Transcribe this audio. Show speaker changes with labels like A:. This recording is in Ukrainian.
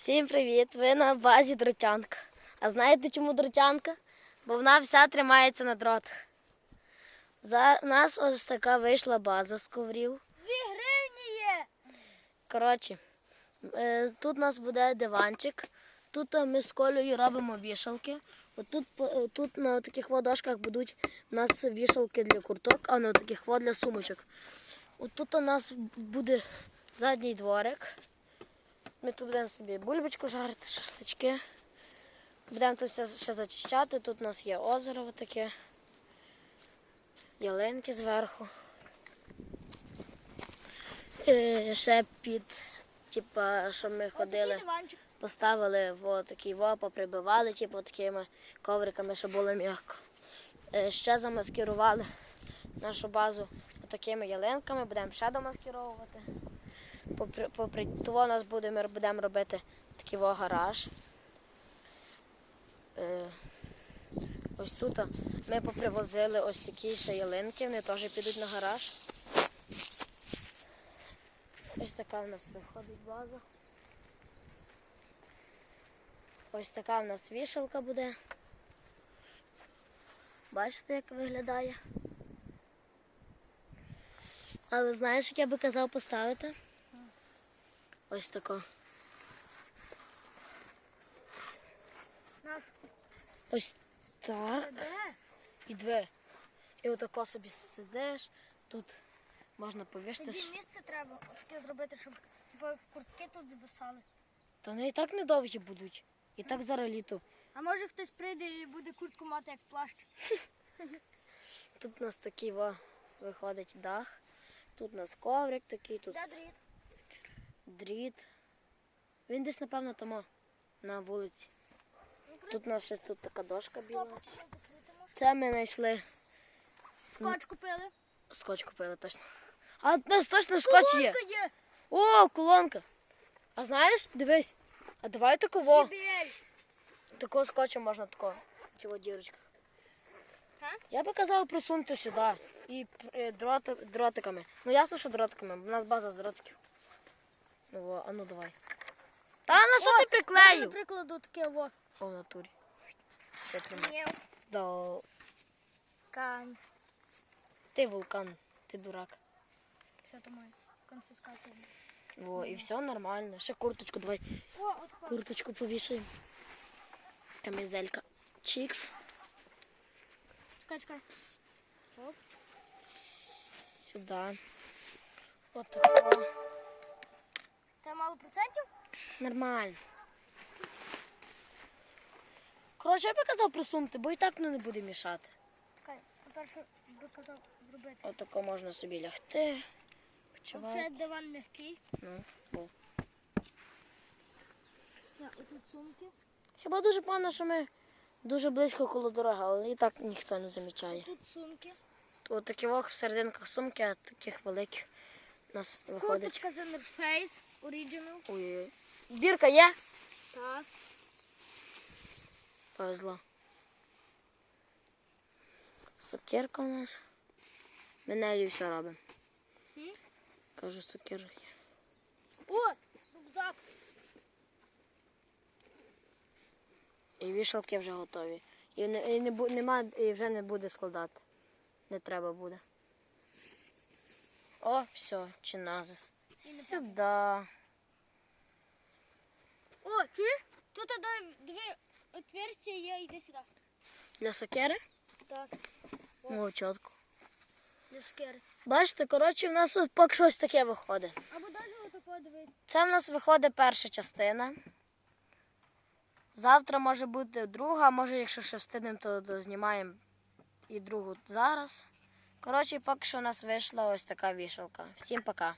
A: Всім привіт! Ви на базі дротянка. А знаєте чому дротянка? Бо вона вся тримається на дротах. За нас ось така вийшла база з коврів.
B: Дві гривні є.
A: Коротше, е, тут у нас буде диванчик. Тут е, ми з колею робимо вішалки. Отут, е, тут на таких водошках будуть у нас вішалки для курток, а на таких во для сумочок. Отут у нас буде задній дворик. Ми тут будемо собі бульбочку жарити, шашлички. Будемо тут все ще зачищати. Тут у нас є озеро таке, ялинки зверху. Е, ще під, типа, що ми ходили, поставили во такий во, поприбивали, типу, такими ковриками, щоб було м'яко. Е, ще замаскирували нашу базу такими ялинками, будемо ще домаскировувати. Попри, попри того нас буде, будемо робити такий гараж. Е, ось тут ми попривозили ось такі ще ялинки, вони теж підуть на гараж. Ось така в нас виходить база. Ось така в нас вішалка буде. Бачите, як виглядає? Але знаєш, як я би казав поставити? Ось тако.
B: Наш
A: Ось так. І дві. І отако собі сидиш. Тут можна повішати.
B: Тоді місце треба таке зробити, щоб типу, куртки тут звисали.
A: Та вони і так недовгі будуть. І так зараз літо.
B: А може хтось прийде і буде куртку мати як плащ.
A: Тут у нас такий виходить дах. Тут у нас коврик такий, тут
B: дріт?
A: Дріт. Він десь, напевно, там на вулиці.
B: Ну,
A: Тут у нас ще тут така дошка біла. Це ми знайшли.
B: Скотч купили.
A: Скотч купили точно. А у нас точно скотч є.
B: Колонка є.
A: О, колонка. А знаєш, дивись. А давай такого. Такого скотча можна такого. В цього дірочках. Я би казав присунути сюди. І е, дротиками. Ну ясно, що дротиками. У нас база з дротиків. Во, а ну давай. Та на що ти
B: Я,
A: приклеїв?
B: наприклад, таке во.
A: О, в натурі. Це тримай. Да.
B: Кань.
A: Ти вулкан, ти дурак.
B: Все то моє. Конфіскація.
A: Во, і все нормально. Ще курточку давай.
B: О, от
A: Курточку повішаємо. Камізелька. Чікс.
B: Чекай, чекай. Оп.
A: Сюди. От тако.
B: Це мало процентів?
A: Нормально. Коротше, я би казав присунути, бо і так ну, не буде мішати.
B: Чекай, по-перше, би казав зробити.
A: Отако можна собі лягти. Почувати.
B: диван легкий.
A: Ну, о.
B: Я отут сумки.
A: Хіба дуже погано, що ми дуже близько коло дороги, але і так ніхто не замічає.
B: Тут сумки.
A: Тут такі вох в серединках сумки, а таких великих у нас виходить.
B: Курточка з Inner Face
A: Ой-ой-ой. Бірка є?
B: Так.
A: Повезло. Сокирка у нас. Ми нею все робимо.
B: М?
A: Кажу, сокирка.
B: О, рюкзак.
A: І вішалки вже готові. І, не, і, не, бу- нема, і вже не буде складати. Не треба буде. О, все, чиназис.
B: І не
A: Сюди.
B: О, чуєш? Тут одне дві отверстия є, йди сюди.
A: Для сокири?
B: Так,
A: О, чітко.
B: для скери.
A: Бачите, коротше, в нас тут поки щось таке виходить.
B: Або навіть отако дивись.
A: Це в нас виходить перша частина. Завтра може бути друга, а може, якщо ще встигнемо, то дознімаємо і другу зараз. Коротше, поки що у нас вийшла ось така вішалка. Всім пока.